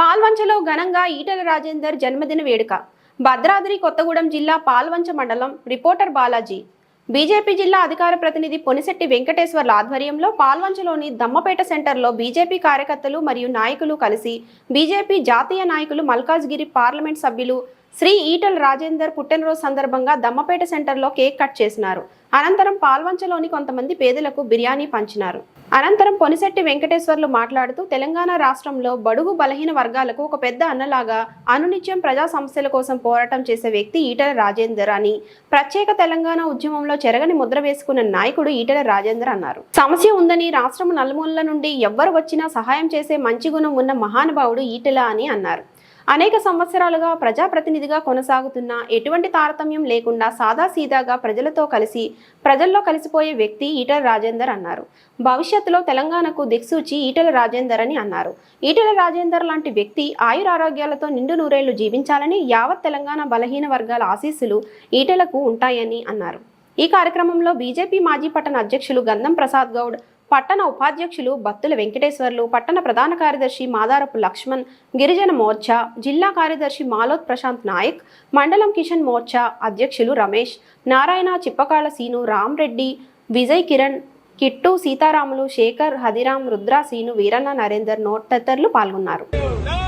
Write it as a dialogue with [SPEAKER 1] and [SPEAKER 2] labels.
[SPEAKER 1] పాల్వంచలో ఘనంగా ఈటల రాజేందర్ జన్మదిన వేడుక. భద్రాద్రి కొత్తగూడెం జిల్లా పాల్వంచ మండలం రిపోర్టర్ బాలాజీ. బీజేపీ జిల్లా అధికార ప్రతినిధి పొనిశెట్టి వెంకటేశ్వర్ల ఆధ్వర్యంలో పాల్వంచలోని దమ్మపేట సెంటర్లో బీజేపీ కార్యకర్తలు మరియు నాయకులు కలిసి బీజేపీ జాతీయ నాయకులు మల్కాజ్గిరి పార్లమెంట్ సభ్యులు శ్రీ ఈటల్ రాజేందర్ పుట్టినరోజు సందర్భంగా దమ్మపేట సెంటర్లో కేక్ కట్ చేసినారు. అనంతరం పాల్వంచలోని కొంతమంది పేదలకు బిర్యానీ పంచినారు. అనంతరం పొనిశెట్టి వెంకటేశ్వర్లు మాట్లాడుతూ తెలంగాణ రాష్ట్రంలో బడుగు బలహీన వర్గాలకు ఒక పెద్ద అన్నలాగా అనునిత్యం ప్రజా సమస్యల కోసం పోరాటం చేసే వ్యక్తి ఈటెల రాజేందర్ అని ప్రత్యేక తెలంగాణ ఉద్యమంలో చెరగని ముద్ర వేసుకున్న నాయకుడు ఈటల రాజేందర్ అన్నారు. సమస్య ఉందని రాష్ట్రం నలుమూలల నుండి ఎవ్వరు వచ్చినా సహాయం చేసే మంచి గుణం ఉన్న మహానుభావుడు ఈటెల అని అన్నారు. అనేక సంవత్సరాలుగా ప్రజాప్రతినిధిగా కొనసాగుతున్న ఎటువంటి తారతమ్యం లేకుండా సాదాసీదాగా ప్రజలతో కలిసి ప్రజల్లో కలిసిపోయే వ్యక్తి ఈటల రాజేందర్ అన్నారు. భవిష్యత్తులో తెలంగాణకు దిక్సూచి ఈటల రాజేందర్ అని అన్నారు. ఈటల రాజేందర్ లాంటి వ్యక్తి ఆయురారోగ్యాలతో నిండు నూరేళ్ళు జీవించాలని యావత్ తెలంగాణ బలహీన వర్గాల ఆశీస్సులు ఈటలకు ఉంటాయని అన్నారు. ఈ కార్యక్రమంలో బీజేపీ మాజీ పట్టణ అధ్యక్షులు గంధం ప్రసాద్ గౌడ్ పట్టణ ఉపాధ్యక్షులు బత్తుల వెంకటేశ్వర్లు పట్టణ ప్రధాన కార్యదర్శి మాదారపు లక్ష్మణ్ గిరిజన మోర్చా జిల్లా కార్యదర్శి మాలోత్ ప్రశాంత్ నాయక్ మండలం కిషన్ మోర్చా అధ్యక్షులు రమేష్ నారాయణ చిప్పకాళ సీను రామ్రెడ్డి విజయ్ కిరణ్ కిట్టు సీతారాములు శేఖర్ హదిరాం రుద్ర సీను వీరన్న నరేందర్ నోట్ తదితరులు పాల్గొన్నారు